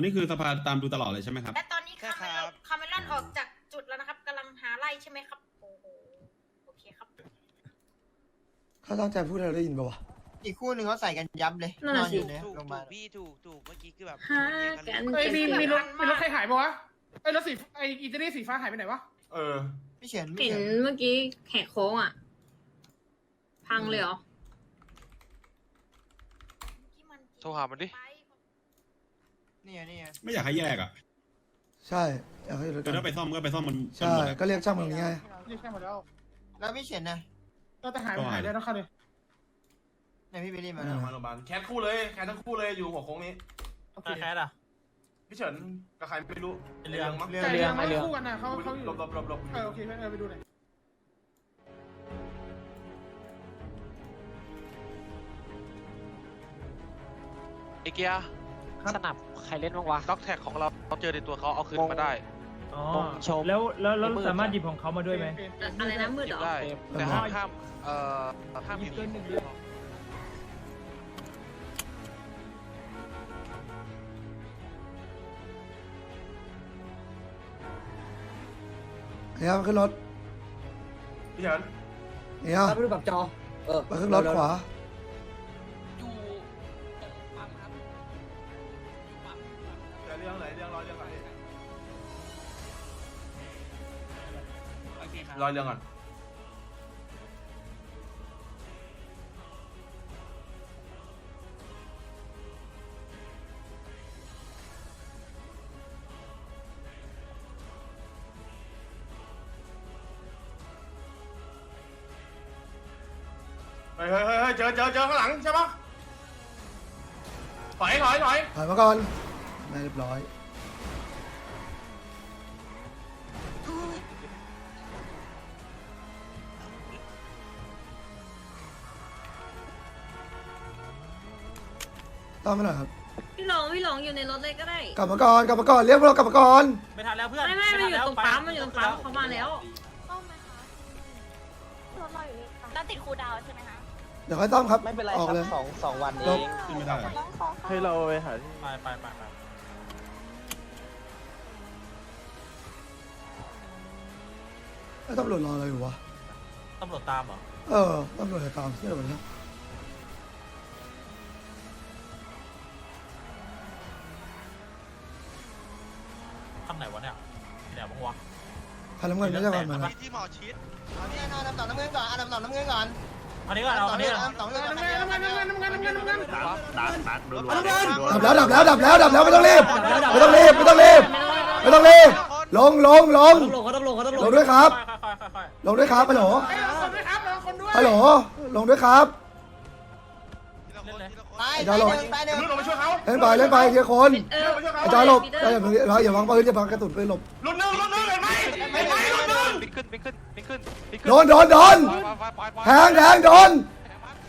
นนี้คือสภาตามดูตลอดเลยใช่ไหมครับ และตอนนี้ใช่คาคเมรัลอบ นคาเมลอนออกจากจุดแล้วนะครับกำลังหาไล่ใช่ไหมครับโอ้โหโอเคครับ เขาตั้งใจพูดอะไรเราได้ยินปะวะ อีกคู่หนึ่งเขาใส่กันยับเลยนั่นนน่ะอนสิ อยู่ในถูกโรงพยาถูบาลกพี่ถูกถูกเมื่อกี้คือแบบหากันเอ้ยมีมีรถมันมากมีรถใครหายปะวะไอ้ยรถสีไอ้อิตาลีสีฟ้าหายไปไหนวะเออพี่เฉินพี่เห็นเฉินเมื่อกี้แหกโค้งอะ พังเลยเหรอ โทรหามันดิ นี่ไงนี่ไงไม่อยากให้แยกอะใช่อยากให้รถแต่ถ้าไปซ่อมก็ไปซ่อมมันใช่หมดอะก็เรียกช่างมันนี้ไงนี่แค่หมดแล้วแล้วพี่เฉินนะก็แต่หายก็ไปหายหายได้แล้วค่ะเลยไหนพี่เบลลี่มาอ่ามาโรงพยาบาลแคทคู่เลยแคททั้งคู่เลยอยู่หัวโค้งนี้โอเคแคสอะพี่เฉินกับใครไม่รู้เรื่องมั้งเรื่องแต่เรื่ยัองงไม่คู่กันนะเขาเขาอยู่หลบหลบหลบหลบเออโอเคเออไปดูหน่อยไอเกียร์ สนับใครเล่นบ้างวะ ด็อกแท็กของเราเราเจอในตัวเขาเอาคืนมาได้อ๋อชมแล้วแล้วแล้วสามารถหยิบของเขามาด้วยไหม อะไรนะมืดหยิเหรอบได้แต่ห้ามห้ามเอ่อห้ามหยิบเนี่ยมาขึ้นรถพี่เฉินเนี่ยถ้าไม่รู้แบบจอ เออมาขึ้นรถขวา รอเรื่องก่อน เฮ้ยเฮ้ยเฮ้ยเฮ้ยเจอเจอเจอข้างหลังใช่ปะถอยถอยถอย ถอยมาก่อนไม่เรียบร้อย ต้องไม่หน่อยครับพี่หลงพี่หลงอยู่ในรถเลยก็ได้ กลับมาก่อนกลับมาก่อนเรียกพวกเรากลับมาก่อนไม่ทันแล้วเพื่อนไม่ไม่มันอยู่ทัตรงแล้วปั๊มมันอยู่ตรงปั๊มเขามาแล้วแล้วติดคูดาวใช่ไหมคะเดี๋ยวค่อยต้อมครับไม่เป็นไรออกครับเลย สองสองวันลเอบงขึ้นไม่ได้อะให้เราไปหาไปไปไปไปแล้วตำรวจรออะไรอยู่วะตำรวจตามเหรอ เออตำรวจจะตามเที่ยววันนี้ท นน้ำเงินไม่ใช่พันมันที่ที่หมอชิดเอาเนี่ยเอาน้ำต่อน้ำเงินก่อนเอาน้ำต่อน้ำเงินก่อนอันนี้ก็เอาอันนี้น้ำต่อน้ำเงินก่อนน้ำเงินน้ำเงินน้ำเงินน้ำเงินน้ำเงินน้ำเงินดับแล้วดับแล้วดับแล้วดับแล้วไม่ต้องรีบไม่ต้องรีบไม่ต้องรีบไม่ต้องรีบลงลงลงลงเขาต้องลงเขาต้องลลงงด้วยครับค่อยๆค่อยลงด้วยครับฮัลโหลไอ้ยเราคนด้วยครับเราคนด้วยฮัลโหลลงด้วยครับที ละคนทีละคนตายไอ้ตาจอยหหลบนึ่งตายหนึ่งเรื่องลงไปช่วยเขาเล่นไปเล่นไปทีละคนเออไอ้จอยหลบไอ้อย่าอย่าอย่าวางปืนอย่าวางกระสุนปืนหลบรุ่นหนึ่งรุ่นหนึ่งเห็นไหมเห็นไหมรุ่นหนึ่งปิ๊กขึ้นปิ๊กขึ้นปิ๊กขึ้นปิ๊กขึ้นโดนโดนโดนไปไปไปไปแทงแทงโดน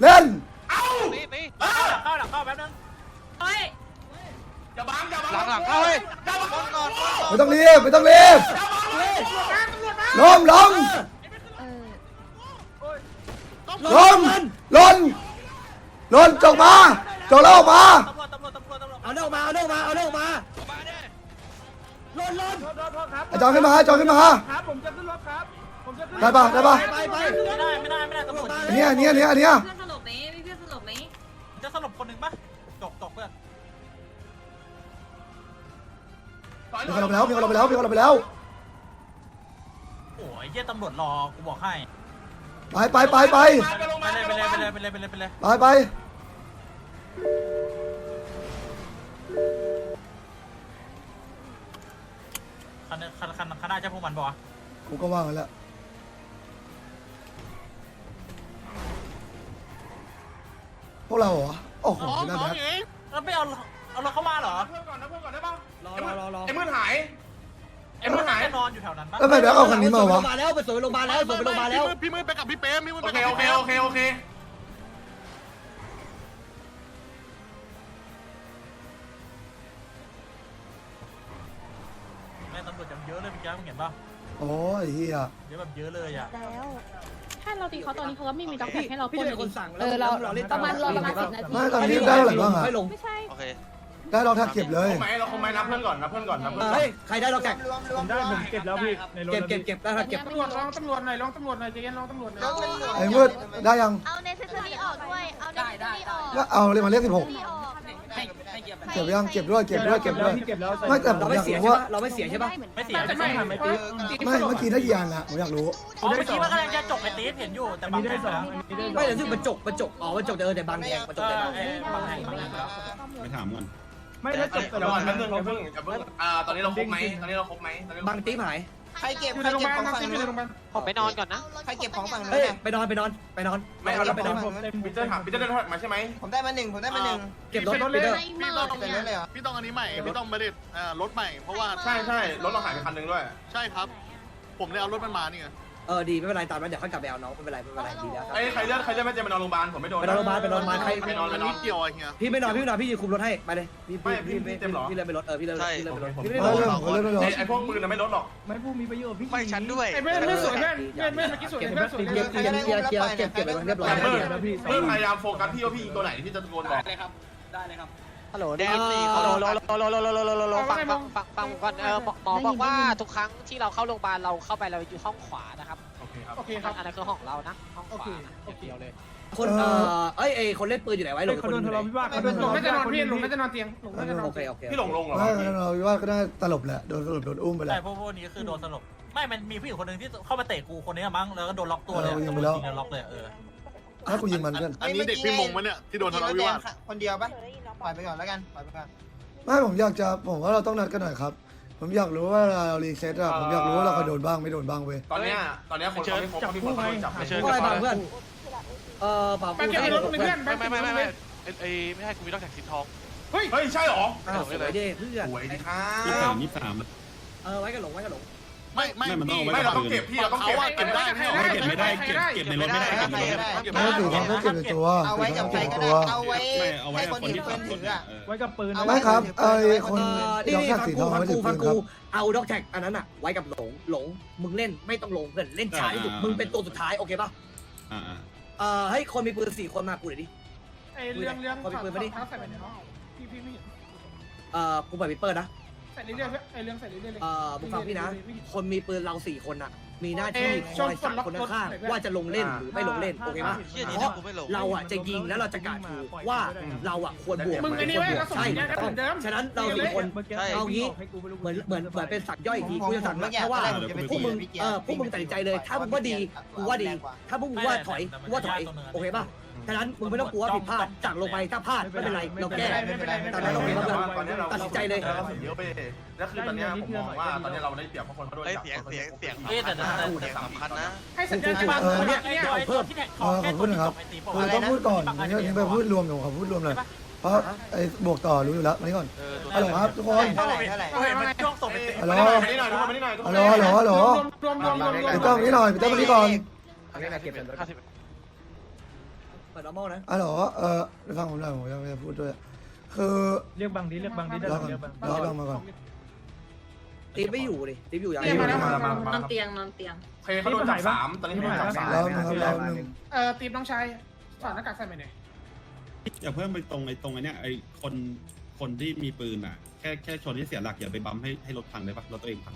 เล่นเอ้าตีตีๆเข้าหลังเข้าแป๊บนึงเฮ้ยอย่าบังอย่าบังหลังหลังเข้าเฮ้ยอย่าบังก่อนก่อนก่อนไม่ต้องรีบไม่ต้องรีบล้มล้มล้มล้ นล้นจกมาจกแล้วออกมาตำรวจตำรวจตำรวจตำรวจเอาเรื่องมา เอาเรื่องมา เอาเรื่องมามาดิลนลนโทษโทษครับไอ้จอยขึ้นมาจอยขึ้นมาครับผมจะขึ้นรถครับผมจะขึ้นได้ปะได้ปะไปไปไม่ได้ไม่ได้ไม่ได้ตำรวจอันเนี้ยอันเนี้ยอันเนี้ยอันเนี้ยเพื่อนสลบไหมมีเพื่อนสลบไหมจะสลบคนหนึ่งปะจกจกเพื่อนมีคนเราไปแล้วมีคนเราไปแล้วมีคนเราไปแล้วโอ้ยเยี่ยตำรวจรอกูบอกให้ไปไปไปไปไปเลยไปเลยไปเลยไปเลยไปเลยไปเลยไปไป คันคันคันคันหน้าเจ้าพวกมันบอกว่ากูก็ว่างกันแล้วพวกเราเหรอ โอ้โหน่าแบดแล้วไม่เอาเอารถเข้ามาเหรอเพื่อนก่อนนะเพื่อนก่อนได้ปะรอรอรอรอไอ้มืดหายไอ้มืดหายนอนอยู่แถวนั้นปะแล้วไปแบกเอาคันนี้มาวะ มาแล้วไปสวยโรงพยาบาลแล้วสวยไปโรงพยาบาลแล้ว พี่มือไปกับพี่เป๊มพี่มือโอไปเคกับโอเคโอเคโอเค วจจัเยอะเลยเมื่อกี้มึงเห็นปะโอ้ยเฮียเยอะแบบเยอะเลยอะถ้าเราตีเขาตอนนี้เขาก็ไม่มีด็อกแท็กให้เราพี่ปล้นเป็นคนสั่งเออเราประมาณรอประมาณสิบนาที ไม่ตอนนี้ได้เท่าไหร่บ้างอะไม่ลงไม่ใช่ โอเคได้ลองทักเก็บเลยคงไหมเราคงไหมนับเพื่อนก่อนนับเพื่อนก่อนนับเพื่อนก่อนเฮ้ยใครได้ล็อกแท็กรวมรวผมมได้ผมเก็บแล้วพี่ในรถเก็บเก็บเก็บได้ครับเก็บตำรวจลองตำรวจหน่อยลองตำรวจหน่อยใจเย็นลองตำรวจหน่อยไอ้มืดได้ยังเอาเนเซอรี่ออกด้วย เอาเนเซอรี่ออกก็เอาเลยมาเลขสิบหกออก เก็บยังเก็บด้วยเก็บด้วยเก็บด้วยพี่เก็บแล้วไม่แต่ผเรามไม่อยากเสียรู้ใช่ว่าปะเราไม่เสียใช่ปะไม่เสียแต่ไม่ไม่เสียไม่ไม่เมื่อกี้ได้กี่อันอะผมอยากรู้อ๋อเมื่อกี้มันกำลังจะจบไปตีฟเห็นอยู่แต่อันบางนี้ได้แห่งสองอันนี้ได้สไม่องเดี๋ยวซึ่งบรรจบบรรจบอ๋อบรรจบเจอแต่บางแดงบรรจบแต่บางเออบางแห่งบางแห่งแล้วไปถามก่อนไม่แล้วจบเดี๋ยวก่อนแป๊บนึงอย่าเพิ่งอย่าเพิ่งอ่าตอนนี้เราครบไหมตอนนี้เราครบไหมตอนนี้บางตีหาย ใครเก็บอยู่ใคในรโรงพเก็บยาบาลของนะฝั่งอยู่นู้ในนโรงพยาบาลผมไปนอนก่อนนะ ใครเก็บของฝั่งนู้นเฮ้ยเนี่ยไปนอนไปนอนไปนอนไม่เอาเราไปไปนนออนนปีเตอร์ถามปีเตอร์ได้เท่าไหร่มาใช่ไหมผมได้มาหนึ่งผมได้มาหนึ่งเก็บรถไปเด้อเสร็จแล้วเลยเหรอพี่ต้องอันนี้ใหม่ พี่ต้องไม่ได้อ่ารถใหม่ เพราะว่าใช่ใช่รถเราหายไปคันหนึ่งด้วย ใช่ครับ ผมเลยเอารถมันมานี่ไง เออดีไม่เป็นไรตามนั้นเดี๋ยวค่อยกลับไปเอาน้องไม่เป็นไรไม่เป็นไรดีแล้วครับไอ้ใครเลือดใครเลือดไม่เจมไปนอนโรงพยาบาลผมไม่โดนไปนอนโรงพยาบาลไปนอนโรงพยาบาลใคร ไปนอนไปมันนอนินดเดียวอะเฮียพี่ไม่นอนพี่ไม่นอนพี่ยืนคุมรถให้ไปเลยพี่ไม่พี่พี่พี่เต็มเหรอ พี่เลยไปรถเออพี่เลยพี่เลยพี่เลยไปรถผมพี่ไม่ได้เออรถเรื่องของเรื่องเรื่องไอ้ไอ้พวกปืนน่ะไม่ลดหรอกไม่ผู้มีประโยชน์พี่ไม่ฉันด้วย ไอ้เพื่อนไม่สวยเพื่อนเพื่อนเพื่อนเมื่อกี้สวยเก็บเพื่อนสวยเก็บเก็บเก็บเก็บเก็บเก็บเก็บไปเรียบร้อยแต่แล้วเพิ่มเนี่ยพี่เพิ่มพยายามโฟกัสที่ว่าพี่ยิงตัวไหนที่จะตะโกนบอกฮัลโหลได้สี่ ฮัลโหลได้ยินสี่ฮัลโหลโลโลโลโลโลโลโลฟังฟังฟังก่อนเออหมอบอกว่าทุกครั้งที่เราเข้าโรงพยาบาลเราเข้าไปเราอยู่ห้องขวานะครับโอเคครับโอเคครับอันนั้นคือห้องเรานะห้องขวาโอเคเดียวเลยคนเอ่อเอ้ยไอคนเล่นปืนอยู่ไหนไว้หลงเขาโดนทะเลาะวิวาทเขาโดนทะเลาะวิวาทพี่หลงไม่จะนอนเตียงหลงไม่จะนอนโอเคโอเคพี่หลงลงเหรอไม่เราวิวาสก็น่าตลบแหละโดนสลบโดนอุ้มไปแล้วแต่พวกพวกนี้คือโดนสลบไม่มันมีผู้หญิงคนหนึ่งที่เข้ามาเตะกูคนนี้มั้งแล้วก็โดนล็อกตัวเลยตำรวจยิงล็อกเลยเออถ้ากูยิงมันเพื่อนอันนี้เด็กพี่มงมันเนี่ยที่โดนทะเลาะวิวาทคนเดียวปะ ปล่อยไปก่อนแล้วกันปล่อยไปก่อนไม่ผมอยากจะผมว่าเราต้องนัดกันหน่อยครับ ผมอยากรู้ว่าเรารีเซ็ตอะผมอยากรู้ว่าเราเคยโดนบ้างไม่โดนบ้างเว้ยตอนเนี้ยตอนเนี้ยคนเขาไม่ครบเขามีคนเขาโดนจับเชิญพวกอะไรบางเพื่อน เออเปล่าไปเก็บในรถเพื่อนไม่ไม่ไม่ไม่ไม่ไอ้ไอ้ไม่ใช่คุณมีต้องแท็กสีทองเฮ้ยใช่เหรออ้าวสวยดิเพื่อนสวยดีครัยี่สามบยี่สามเออไว้กันหลงไว้กันหลง ไม่ไม่ไม่มันต้องเอาไว้ ไม่เราต้องเก็บพี่เราต้องเก็บเก็บได้ไม่ไม่เก็บไม่ได้เก็บเก็บในรถไม่ได้เก็บในรถไม่ได้เก็บไม่ได้ถือว่าเขาเก็บในตัวเอาไว้กับใครเก็บก็ในได้ตัวเอาไว้ไม่เอาไว้ให้กับคนคนที่ที่เพื่อนคถืนออะ อะเออ ไว้กับปืนไม่ครับไอ้คนเออนี่ยอมนี่แค่ฟังสีกูทองฟังไม่กูถือฟัปืงนคกูรับเอาด็อกแท็กอันนั้นอะไว้กับหลงหลงมึงเล่นไม่ต้องลงเพื่อนเล่นช้าที่สุดมึงเป็นตัวสุดท้ายโอเคป่ะอ่าอ่าเออให้คนมีปืนสี่คนมากูหน่อยดิ ไอ้เรื่องเรื่องเท้าใส่ไปในห้องพี่พี่ไม่เห็นเออกูเปิดวิปเปอร์นะ ใส่เรื่อยๆไอ้เรื่องใส่เรื่อยๆเลยเออมึงฟังพี่นะ คนมีปืนเราสี่คนอะมีหน้าที่คอยสั่งคนข้างๆว่าจะลงเล่นหรือไม่ลงเล่นโอเคป่ะเพราะเราอะจะยิงแล้วเราจะกาดถูกว่าเราอะควรบวกมึงไอ้นี่ไว้ก็ส่งใช่สัญญาณกันเหมือนเดิมฉะนั้นเราสี่คนเอางี้เหมือนเหมือนเหมือนเป็นสักย่อยอีกทีกูจะสั่งเพราะว่าพวกมึงเออพวกมึงตัดสินใจเลย ถ้ามึงว่าดีกูว่าดี ถ้าพวกมึงว่าถอยกูว่าถอยโอเคป่ะ ฉะนั้นมึงไม่ต้องกลัวผิดพลาดจากลงไปถ้าพลาดไม่เป็นไรเราแก้ตอนนั้นเราเห็นว่าตอนนี้เราตัดสินใจเลยเราเสียเยอะไปแล้วคือตอนเนี้ยผมมองว่าตอนเนี้ยเราได้เปรียบเพราะคนเขาโดนจับเสียงเสียงเสียงเฮ้ยแต่แต่แต่เสียงสำคัญนะให้สัญญาณบางคนเนี่ยเดี๋ยวเพิ่มที่แท็กทองแค่ตัวที่จบไอตีปคือต้องพูดก่อนเดี๋ยวนี้ไปพูดรวมเดี๋ยวขอพูดรวมหน่อยเพราะไอ้บวกต่อรู้อยู่แล้วมานี่ก่อนเออฮัลโหลครับทุกคนเท่าไหร่เท่าไหร่เฮ้ยมันช่วงส่งไปตีฮัลโหลมานี่หน่อยทุกคนมานี่หน่อยทุกคฮัลนโหลฮัลโหลฮัลโหลรวมรวมรวมรวมพี่ต้องนี่หน่อยพี่ต้องมานี่ก่อน ห้าสิบเปิด normal นะฮัลโหลเออฟังผมหน่อยผมจะจะพูดด้วย คือเรียกบางดีเรียกบางดีได้รอก่อนเรียกบางรอรอมาก่อน ตีไม่อยู่ดิตีอยู่อย่างเรียกมาแล้วมาแล้วมานมาอนเตียงนอนเตียงโอเคเขาโดนจับสามตอนนี้เขาโดนจับสามแล้วนึงครับแล้วนึงเออตีมน้องชายถอดหน้ากากใส่ไปหน่อยอย่าเพิ่มไปตรงไอ้ตรงไอ้เนี้ยไอ้คนคนที่มีปืนอะแค่แค่ชนที่เสียหลักอย่าไปบัมให้ให้รถพังได้ปะรถตัวเองพัง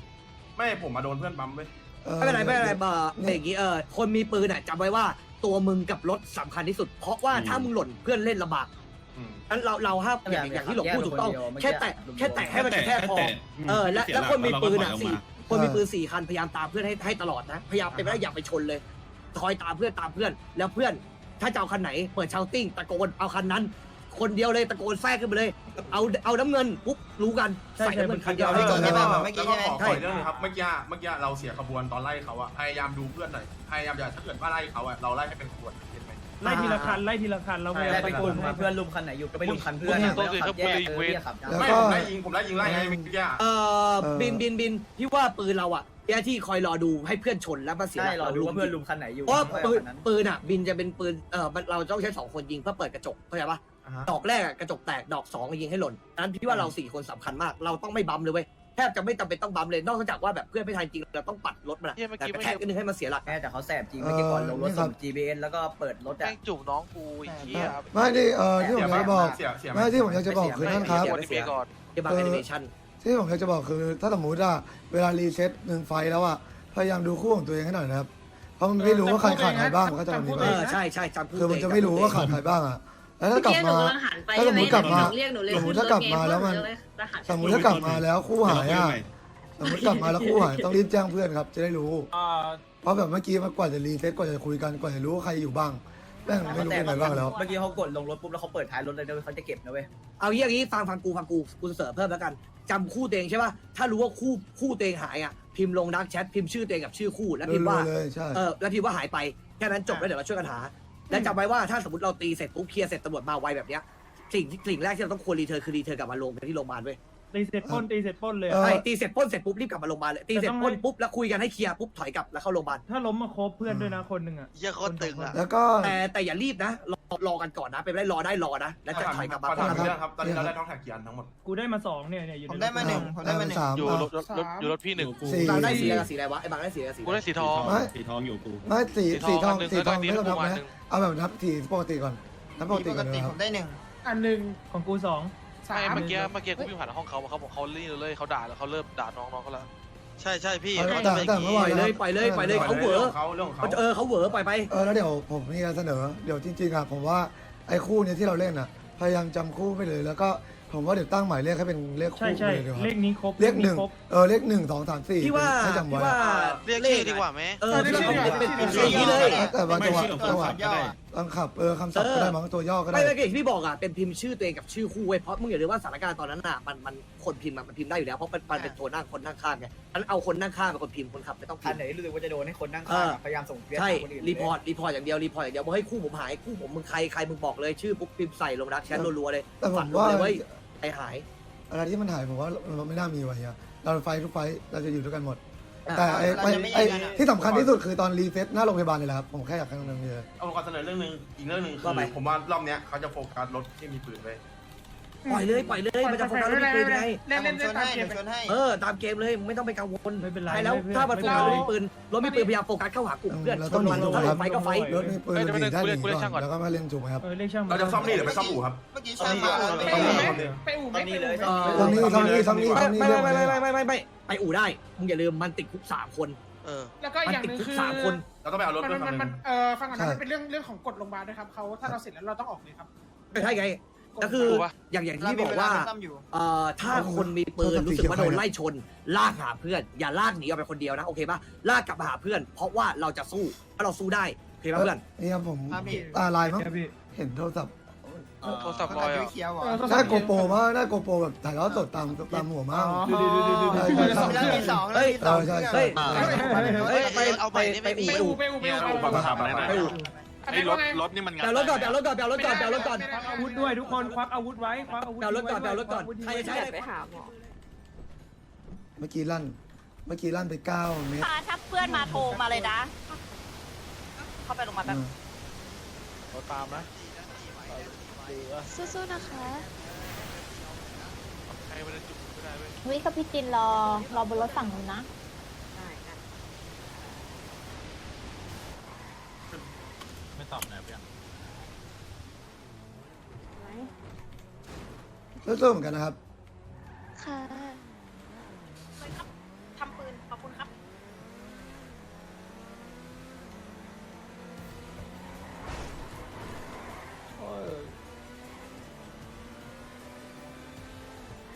ไม่ผมมาโดนเพื่อนปั๊มเว้ยไม่เป็นไรไม่เป็นไรบ่อย่างงี้เออคนมีปืนอะจำไว้ว่า ตัวมึงกับรถสำคัญที่สุด เพราะว่าถ้ามึงหล่นเพื่อนเล่นลำบากอืมนั้นเราเราห้ามอย่างอย่างที่หลงพูดถูกต้อง แค่แตะแค่แตะให้มันกระแทกพอ เออและแล้วคนมีปืนอะสี่คนมีปืนสี่คันพยายามตามเพื่อนให้ให้ตลอดนะ พยายามเป็นไปได้อย่าไปชนเลยคอยตามเพื่อนตามเพื่อน แล้วเพื่อนถ้าจะเอาคันไหนเปิดชาวติ้งตะโกนเอาคันนั้น คนเดียวเลยตะโกนแทรกขึ้นไปเลย เอาเอาน้ำเงินปุ๊บรู้กันใส่น้ำเงินคันเดียวไม่ให้จจบบใช่ใช่ป่ะป่ะเมื่อกี้แล้วใช่ก็ไหมขอขออีกเรื่องหนึงครับเมื่อกี้เมื่อกี้เราเสียขบวนตอนไล่เขาอะพยายามดูเพื่อนหน่อยพยายามอย่าถ้าเกิดว่าไล่เขาอะเราไล่ให้เป็นขบวนเห็นไหมไล่ทีละคันไล่ทีละคันเราพยายามไล่ไปกลุ่มเพื่อนลุมคันไหนอยู่ก็ไปลุมคันเพื่อนตัวคือครับบุรีเวทแล้วไม่ก็ผมไล่ยิงผมไล่ยิงไล่ไงเมื่อกี้อะเออเออบินบินบินพี่ว่าปืนเราอะหน้าที่คอยรอดูให้เพื่อนชนแล้วมาเสียหลักเราลุมเพื่อนลุมคันไหนอยู่เพราะว่าปืนปืนอะบินจะเป็นปืนเออมันเราต้องใช้สองคนยิงเพื่อเปิดกระจกเข้าใจปะ อ่าฮะ ดอกแรกอะกระจกแตกดอกสองอะยิงให้หล่นนั้นพี่ว่าเราสี่คนสำคัญมาก เราต้องไม่บัมเลยเว้ยแทบจะไม่จำเป็นต้องบัมเลยนอกจากว่าแบบเพื่อนไม่ทันจริงเราต้องปัดรถมันอะเหี้ยเมื่อแต่กี้กระไม่แทกนิดนึงให้มันเสียหลัก แม่แต่เขาแสบจริงเมื่อกี้ก่อนลงรถส่ง GPS แล้วก็เปิดรถแม่อะ งจูบน้องกูอีกทียไม่ที่เออที่ผมอยากจะบอกเสียเสียไหม ไม่ที่ผมอยากจะบอกคือท่านครับกดดีเบก่อน ที่บางแอนิเมชันที่ผมอยากจะบอกคือ ถ้าสมมติว่าเวลารีเซ็ตหนึ่งไฟล์แล้วอะพยายามดูคู่ของตัวเองให้หน่อยนะครับเพราะมันไม่รู้ว่าใครขาดใครบ้างมันก็จะแบบนี้เอไปอใช่ใช่จำพูดคือมันจะไม่รู้ว่าขาดใครบ้างอะ แล้วถ้ากลับมา ถ้าสมมติกลับมาสมมติถ้ากลับมาแล้วมัน สมมติถ้ากลับมาแล้วคู่หายอะสมมติกลับมาแล้วคู่หายต้องรีบแจ้งเพื่อนครับจะได้รู้อ่าเพราะแบบเมื่อกี้มันกว่าจะรีเซ็ตกว่าจะคุยกันกว่าจะรู้ว่าใครอยู่บ้างแม่งไม่รู้เป็นไงบ้างแล้ว เมื่อกี้เขากดลงรถปุ๊บแล้วเขาเปิดท้ายรถเลยนะเขาจะเก็บนะเว้ย เอาอย่างนี้ฟังฟังกูฟังกูกูเสริมเพิ่มแล้วกันจำคู่ตัวเองใช่ป่ะ ถ้ารู้ว่าคู่คู่ตัวเองหายอะพิมพ์ลงดักแชทพิมพ์ชื่อตัวเองกับชื่อคู่แล้วพิมพ์ว่าเลยใช่เออแล้วพิมพ์ว่าหายไปแค่นั้นจบแล้วเดี๋ยวเราช่วยกันหา และจำไว้ว่าถ้าสมมติเราตีเสร็จปุ๊บเคลียร์เสร็จตำรวจมาไวแบบเนี้ยสิ่งที่สิ่งแรกที่เราต้องควรรีเทิร์นคือรีเทิร์นกลับมาโลงกันที่โรงพยาบาลเว้ย ตีเสร็จปล้นตีเสร็จปล้นเลยเออใช่ตีเสร็จปล้นเสร็จปุ๊บรีบกลับมาโรงพยาบาลเลยตีเสร็จปล้นปุ๊บแล้วคุยกันให้เคลียร์ปุ๊บถอยกลับแล้วเข้าโรงพยาบาลถ้าล้มมาครบเพื่อนด้วยนะคนหนึ่งอะ เหี้ยโคตรตึงอะ แล้วก็ แต่แต่อย่ารีบนะรอรอกันก่อนนะเป็นไปได้รอได้รอนะแล้วจะถอยกลับมาขอถามครับเรื่องครับ ตอนนี้เราได้ท้องแท็กกี่อันทั้งหมด กูได้มาสองเนี่ยเนี่ยอยู่ผมในได้มาหนึ่งผมได้มาหนึ่ง สามอยู่อะรถรถรถอยู่รถพี่หนึ่งสี่ บางได้สีอะไรกับสีอะไรวะไอ้บางได้สีอะไรกับสีกูอะไรได้สีทองไม่สีทองอยู่กู ไม่สีสีทองหนึ่งสีทองแล้วก็ไม่ต้องนับอีกนะหนึ่งเอาแบบนับสีปกติก่อนนับปกติปก่กอนตินะคผรับมได้หนึ่งอันหนึ่งของกูสอง สาไม่ม เมื่อกี้เมื่อกี้กูวิ่งผ่านห้องเขาเขาบอกเขาลี่เลยเขาด่าแล้วเขาเริ่มด่าน้องน้องเขาแล้วใช่ใช่พี่เอาแต่แต่เมื่อปวาล่นอยนะเลยปล่อยเลยปล่อยเลยเขาเหวอเขาเรื่องของเขาเออเขาเหวอปล่อยไป เออแล้วเดี๋ยวผมมีการเสนอเดี๋ยวจริงๆอะผมว่าไอ้คู่เนี้ยที่เราเล่นอะ พยายามจำคู่ไปเลย แล้วก็ผมว่าเดี๋ยวตั้งหมายเลขให้เป็นเลขใช่คู่ใช่ไปเลยดีกว่าเลขนี้ครบเลขหนึ่งครบ เออเลขหนึ่งสองสามสี่พี่ว่าให้จำพี่ไว้ว่าเรียกชื่อดีกว่าไหม เออพี่ว่าเขาเป็นเป็นเป็นอย่างนี้เลย แต่บางจังหวะไม่ชื่อจังหวะ ของเขาก็ได้บางขับเออคำศัพท์ก็ได้บางตัวย่อก็ได้ ไม่ไม่อย่างที่พี่บอกอะเป็นพิมพ์ชื่อตัวเองกับชื่อคู่เว้ยเพราะมึงอย่าลืมว่าสถานการณ์ตอนนั้นอะมันมันคนพิมพ์อะมันพิมพ์ได้อยู่แล้วเพราะมันมันเป็นโทนนั่งคนนั่งข้างไงอันเอาคนนั่งข้างเป็นคนพิมพ์คนขับไม่ต้องพิคันมพ์ไหนรู้สึกว่าจะโดนให้คนนั่งข้างอะพยายามส่งเฟียสใช่หาคนอื่นรีพอร์ตรีพอร์ตอย่างเดียวรีพอร์ตอย่างเดียวบอกให้คู่ผมหายคู่ผมมึงใครใครมึงบอกเลยชื่อปุ๊บพิมพ์ใส่ลงดักแชทรัวๆเลยแต่ผฝัมนว่าเลยเว้ยไอหาย อะไรที่มันหายผมว่ามันไม่น่ามีไว้อะเราไฟทุกไฟเราจะอยู่ด้วยกันหมดอะ แต่ไอ้เราไอ้จะไม่ไอ้แยกกันอะ ที่สำคัญที่สุดคือตอนรีเซ็ตหน้าโรงพยาบาลเลยแหละครับ ผมแค่อยากให้ตรงนั้นเลยเอาขอเสนอเรื่องหนึ่งอีกเรื่องหนึ่งคืว่าอไปผมว่ารอบเนี้ยเขาจะโฟกัสรถที่มีปืนไว้ ปล่อยเลยปล่อยเลยมันจะโฟกัสเรื่องปืนไงเล่นผเล่นมชเล่นนตามให้เกผมมชนให้เออตามเกมเลยมึงไม่ต้องไปกังวลไม่เป็นไรใช่แล้วไม่เป็นไรถ้ามันโฟกัสไม่รถเป็นไรมีปืนรถมีปืนพยายามโฟกัสเข้าหากลุ่มเพื่อนเราชต้องนหนีมันถูกถ้าไหมคเรารับไฟก็ไฟรถมีปืนเอ้ยหนีได้หนีเดี๋ยวก่อนเดี๋ยวแล้วก็มาเล่นถูกไหมครับเออเลขช่างมันเราจะซ่อมนี่หรือไปซ่อมอู่ครับเมื่อกี้ใช้มาแล้วไปไม่อู่ไหมได้ไปอู่ไหมตอนนี้เลยเออตรงนี้ตรงนี้ตรงนี้ตรงนี้ไม่เรื่องไม่เลไม่ยไม่ไม่ไม่ไม่ไปอู่ได้มึงอย่าลืมมันติดคุกสามคนเออแล้วก็มันอย่างติดหนึ่งคุกคือสามคนเราต้องไปเอารถมันด้วยคัมันนหมันึ่นงเออฟังก่อนนะมันเป็นเรื่องเรื่องของกฎโรงพยาบาลด้วยครับเขาถ้าเราเสร็จแล้วเราต้องออกเลยครับไม่ใช่ไง ก็คืออย่างอย่างที่บอกว่าซ่อมอยู่เอ่อถ้าคนมีปืนรู้สึกว่าโดนไล่ชน ลากหาเพื่อน อย่าลากหนีออกไปคนเดียวนะโอเคปะลากกลับมาหาเพื่อน เพราะว่าเราจะสู้ถ้าเราสู้ได้โอเคปะเพื่อน นี่ครับผมครับพี่ ตาลายมั้งครับพี่เห็นโทรศัพท์โทรศัพท์ลอยอะเขียวเหรอเออได้โกโปรว่าได้โกโปรแบบถ่ายทอดสดตามตามหัวมั่งดูดูดูดูดูใช่ดูใช่แล้วมีสองแล้วมีสองใช่ใช่เฮ้ย เฮ้ยไปเอาไปไปนี่ไปไม่มีอู่ไปไปอู่อู่ไปอู่ไปอู่ อุปกรณ์อะไรหน่อยไปอู่อันนี้ว่าไงรถนี่มันแปลรถก่อนแปลรถก่อนแปลรถก่อนแปลรถก่อนควักอาวุธด้วยทุกคนควักอาวุธไว้ควักอาวุธแปลรถก่อนแปลรถก่อนควัาวุธใครไว้จะใช้อะไรไปหาหมอเมื่อกี้ลั่น เมื่อกี้ลั่นไปเก้าเมตรถ้าเพื่อนมาโทรมาเลยนะ เข้าไปลงมาแบบรถตามนะสู้ๆนะคะใครมันจะจุกไม่ได้เว้ยวิกับพี่จินรอรอบนรถฝั่งนู้นนะ ไม่ ตอบนะเพื่อนสู้ๆเหมือนกันนะครับ